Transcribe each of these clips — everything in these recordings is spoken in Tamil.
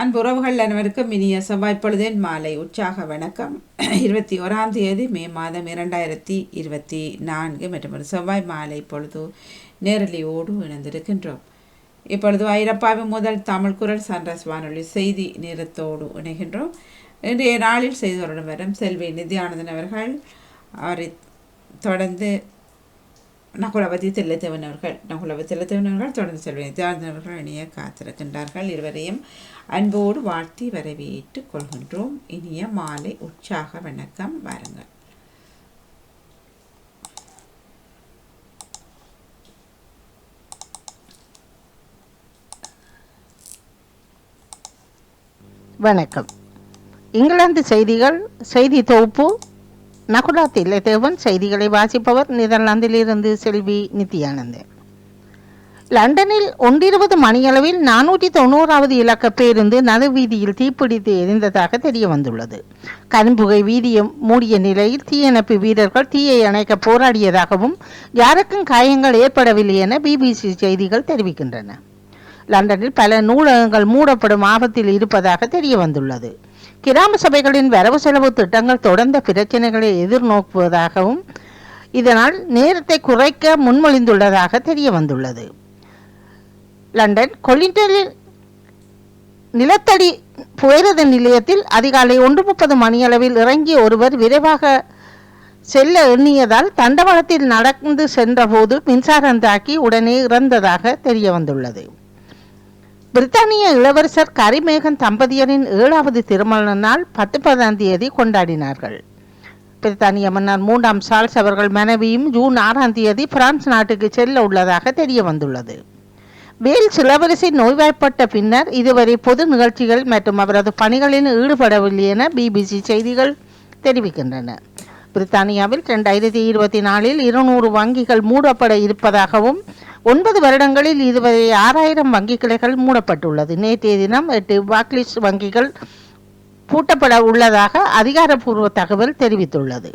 அன்புறவுகள் அனைவருக்கும் இனிய செவ்வாய் மாலை. உற்சாக வணக்கம். இருபத்தி ஓராம் தேதி மே மாதம் இரண்டாயிரத்தி இருபத்தி நான்கு மற்றும் ஒரு செவ்வாய் மாலை பொழுது நேரலையோடு இணைந்திருக்கின்றோம். இப்பொழுது ஐரப்பாவின் முதல் தமிழ் குரல் சன்ரஸ் வானொலி செய்தி நேரத்தோடு இணைகின்றோம். இன்றைய நாளில் செய்தவருடன் வரும் செல்வி நித்யானந்தன் அவர்கள் அவரை தொடர்ந்து நகுலவதி தில்லைத்தேவனவர்கள் நகுலபதி தில்லைத்தேவனவர்கள் தொடர்ந்து செல்வேன் தேர்ந்தவர்கள் இணைய காத்திருக்கின்றார்கள். இருவரையும் அன்போடு வாழ்த்தி வரவேற்றுக் கொள்கின்றோம். இனிய மாலை உற்சாக வணக்கம் வாருங்கள். வணக்கம். இங்கிலாந்து செய்திகள் செய்தி தொகுப்பு நகுலா தில்லைதேவன் செய்திகளை வாசிப்பவர்? நெதர்லாந்திலிருந்து செல்வி நித்யானந்தன். லண்டனில் ஒன்றிருபது மணியளவில் நானூற்றி தொண்ணூறாவது இலக்க பேருந்து நடுவீதியில் தீப்பிடித்து எரிந்ததாக தெரிய வந்துள்ளது. கரும்புகை வீதியம் மூடிய நிலையில் தீயணைப்பு வீரர்கள் தீயை அணைக்க போராடியதாகவும் யாருக்கும் காயங்கள் ஏற்படவில்லை என பிபிசி செய்திகள் தெரிவிக்கின்றன. லண்டனில் பல நூலகங்கள் மூடப்படும் ஆபத்தில் இருப்பதாக தெரிய வந்துள்ளது. கிராம சபைகளின் வரவு செலவு திட்டங்கள் தொடர்ந்த பிரச்சனைகளை எதிர்நோக்குவதாகவும் இதனால் நேரத்தை குறைக்க முன்மொழிந்துள்ளதாக தெரிய வந்துள்ளது. லண்டன் கொலிண்டனில் நிலத்தடி புயரத நிலையத்தில் அதிகாலை ஒன்று முப்பது மணியளவில் இறங்கிய ஒருவர் விரைவாக செல்ல எண்ணியதால் தண்டவாளத்தில் நடந்து சென்றபோது மின்சாரம் தாக்கி உடனே இறந்ததாக தெரிய வந்துள்ளது. பிரித்தானிய இளவரசர் கரிமேகன் தம்பதியரின் ஏழாவது திருமண நாள் பத்தொன்பதாம் தேதி கொண்டாடினார்கள். பிரித்தானிய மன்னர் மூன்றாம் சார்ஸ் அவர்கள் மனைவியும் ஜூன் ஆறாம் தேதி பிரான்ஸ் நாட்டுக்கு செல்ல உள்ளதாக தெரிய வந்துள்ளது. வேல்ஸ் இளவரசி நோய்வாய்ப்பட்ட பின்னர் இதுவரை பொது நிகழ்ச்சிகள் மற்றும் அவரது பணிகளில் ஈடுபடவில்லை என பிபிசி செய்திகள் தெரிவிக்கின்றன. பிரித்தானியாவில் ரெண்டாயிரத்தி இருபத்தி நாலில் இருநூறு வங்கிகள் மூடப்பட இருப்பதாகவும் ஒன்பது வருடங்களில் இதுவரை ஆறாயிரம் வங்கி கிளைகள் மூடப்பட்டுள்ளது. நேற்றைய தினம் எட்டு பாக்லிஸ் வங்கிகள் பூட்டப்பட உள்ளதாக அதிகாரப்பூர்வ தகவல் தெரிவித்துள்ளது.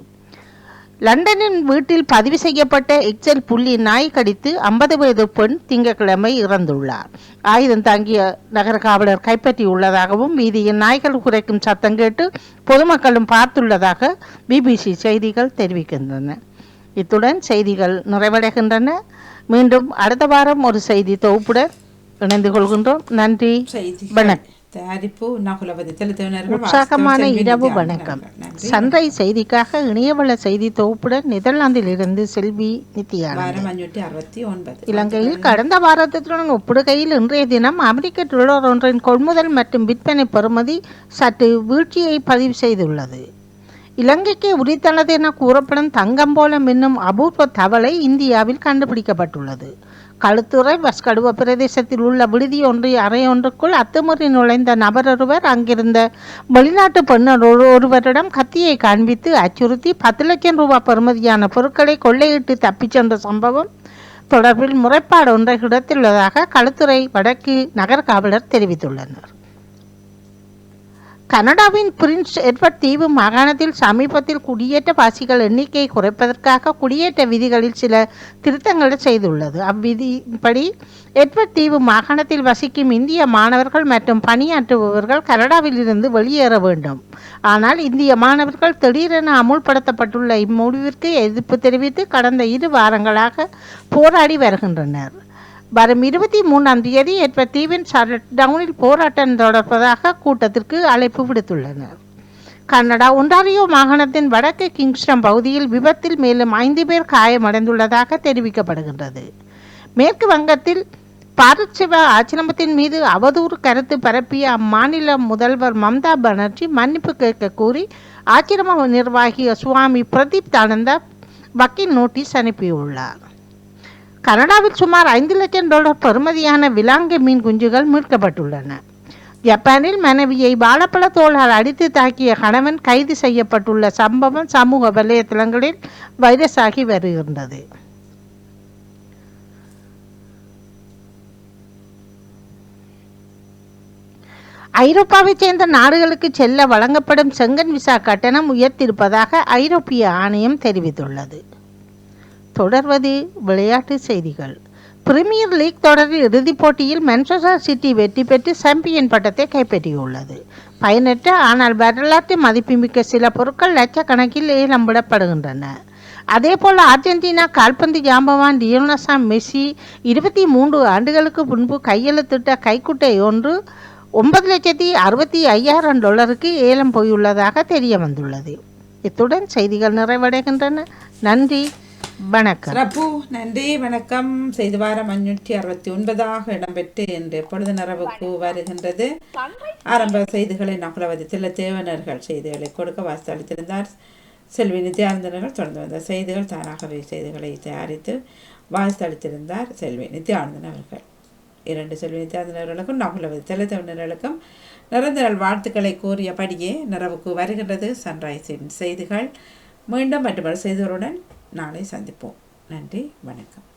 லண்டனின் வீட்டில் பதிவு செய்யப்பட்ட எக்ஸல் புள்ளி நாய் கடித்து ஐம்பது வயது பெண் திங்கட்கிழமை இறந்துள்ளார். ஆயுதம் தாங்கிய நகர காவலர் கைப்பற்றியுள்ளதாகவும் வீதியில் நாய்கள் குறைக்கும் சத்தம் கேட்டு பொதுமக்களும் பார்த்துள்ளதாக பிபிசி செய்திகள் தெரிவிக்கின்றன. இத்துடன் செய்திகள் நிறைவடைகின்றன. மீண்டும் அடுத்த வாரம் ஒரு செய்தி தொகுப்புடன் இணைந்து கொள்கின்றோம் நன்றி வணக்கம். தயாரிப்பு உற்சாகமான இரவு வணக்கம். சன்ரைஸ் செய்திக்காக இணையவள செய்தி தொகுப்புடன் நெதர்லாந்தில் இருந்து செல்வி நித்யானந்த் இலங்கையில் கடந்த வாரத்துடன் ஒப்பிடுகையில் இன்றைய தினம் அமெரிக்க டாலர் ஒன்றின் கொள்முதல் மற்றும் விற்பனை பெறுமதி சற்று வீழ்ச்சியை பதிவு செய்துள்ளது. இலங்கைக்கு உரித்தனது என கூறப்படும் தங்கம் போல மின்னும் அபூர்வ தவளை இந்தியாவில் கண்டுபிடிக்கப்பட்டுள்ளது. களுத்துறை வஸ்கடுவ பிரதேசத்தில் உள்ள விடுதி ஒன்று அறையொன்றுக்குள் அத்துமுறை நுழைந்த நபரொருவர் அங்கிருந்த வெளிநாட்டு பெண்ணர் ஒருவரிடம் கத்தியை காண்பித்து அச்சுறுத்தி பத்து லட்சம் ரூபாய் பெறுமதியான பொருட்களை கொள்ளையிட்டு தப்பிச் சென்ற சம்பவம் தொடர்பில் முறைப்பாடு ஒன்றை கிடைத்துள்ளதாக களுத்துறை வடக்கு நகர காவலர் தெரிவித்துள்ளனர். கனடாவின் பிரின்ஸ் எட்வர்ட் தீவு மாகாணத்தில் சமீபத்தில் குடியேற்ற வாசிகள் எண்ணிக்கையை குறைப்பதற்காக குடியேற்ற விதிகளில் சில திருத்தங்களை செய்துள்ளது. அவ்விதிப்படி எட்வர்ட் தீவு மாகாணத்தில் வசிக்கும் இந்திய மாணவர்கள் மற்றும் பணியாற்றுபவர்கள் கனடாவில் இருந்து வெளியேற வேண்டும். ஆனால் இந்திய மாணவர்கள் திடீரென அமுல்படுத்தப்பட்டுள்ள இம்முடிவிற்கு எதிர்ப்பு தெரிவித்து கடந்த இரு வாரங்களாக போராடி வருகின்றனர். வரும் இருபத்தி மூணாம் தேதி ஏற்ப தீவின் டவுனில் போராட்டம் தொடர்பதாக கூட்டத்திற்கு அழைப்பு விடுத்துள்ளனர். கனடா ஒன்டாரியோ மாகாணத்தின் வடக்கு கிங்ஸ்டம் பகுதியில் விபத்தில் மேலும் ஐந்து பேர் காயமடைந்துள்ளதாக தெரிவிக்கப்படுகின்றது. மேற்கு வங்கத்தில் பாரத் சிவா ஆச்சிரமத்தின் மீது அவதூறு கருத்து பரப்பிய அம்மாநில முதல்வர் மம்தா பானர்ஜி மன்னிப்பு கேட்க கூறி ஆச்சிரம நிர்வாகி சுவாமி பிரதீப் தானந்தா வக்கீல் நோட்டீஸ் அனுப்பியுள்ளார். கனடாவில் சுமார் ஐந்து லட்சம் டாலர் பெறுமதியான விலாங்கு மீன் குஞ்சுகள் மீட்கப்பட்டுள்ளன. ஜப்பானில் மனைவியை வாழப்பழ தோளால் அடித்து தாக்கிய கணவன் கைது செய்யப்பட்டுள்ள சம்பவம் சமூக வலைத்தளங்களில் வைரஸாகி வருகின்றது. ஐரோப்பாவைச் சேர்ந்த நாடுகளுக்கு செல்ல வழங்கப்படும் செங்கன் விசா கட்டணம் உயர்த்தியிருப்பதாக ஐரோப்பிய ஆணையம் தெரிவித்துள்ளது. தொடர்வது விளையாட்டு செய்திகள். பிரீமியர் லீக் தொடரில் இறுதிப் போட்டியில் மான்செஸ்டர் சிட்டி வெற்றி பெற்று சாம்பியன் பட்டத்தை கைப்பற்றியுள்ளது. பயனற்ற ஆனால் வரலாற்று மதிப்புமிக்க சில பொருட்கள் லட்சக்கணக்கில் ஏலம் விடப்படுகின்றன அதேபோல் அர்ஜென்டினா கால்பந்து ஜாம்பவான் டியோனசா மெஸ்ஸி இருபத்தி மூன்று ஆண்டுகளுக்கு முன்பு கையெழுத்திட்ட கைக்குட்டை ஒன்று ஒன்பது லட்சத்தி அறுபத்தி ஐயாயிரம் டாலருக்கு ஏலம் போயுள்ளதாக தெரிய வந்துள்ளது இத்துடன் செய்திகள் நிறைவடைகின்றன. நன்றி. வணக்கம். சிறப்பு நன்றி வணக்கம். செய்தி வாரம் அஞ்சூற்றி அறுபத்தி ஒன்பதாக இடம்பெற்று இன்று பொழுது நிறவுக்கு வருகின்றது. ஆரம்ப செய்திகளை நகுலவதி தில்ல தேவனர்கள் செய்திகளை கொடுக்க வாசித்து அளித்திருந்தார். செல்வி நித்யானந்தனர்கள் தொடர்ந்து வந்த செய்திகள் தானாகவே செய்திகளை தயாரித்து வாசித்து அளித்திருந்தார் செல்வி நித்யானந்தன் அவர்கள் இரண்டு செல்வி நித்யானந்தன் அவர்களுக்கும் நகுலவதி தில்ல தேவனர்களுக்கும் நிரந்தர வாழ்த்துக்களை கூறியபடியே நிறவுக்கு வருகின்றது. சன்ரைஸின் செய்திகள். மீண்டும் மற்றொரு செய்திகளுடன் நாளை சந்திப்போம். நன்றி வணக்கம்.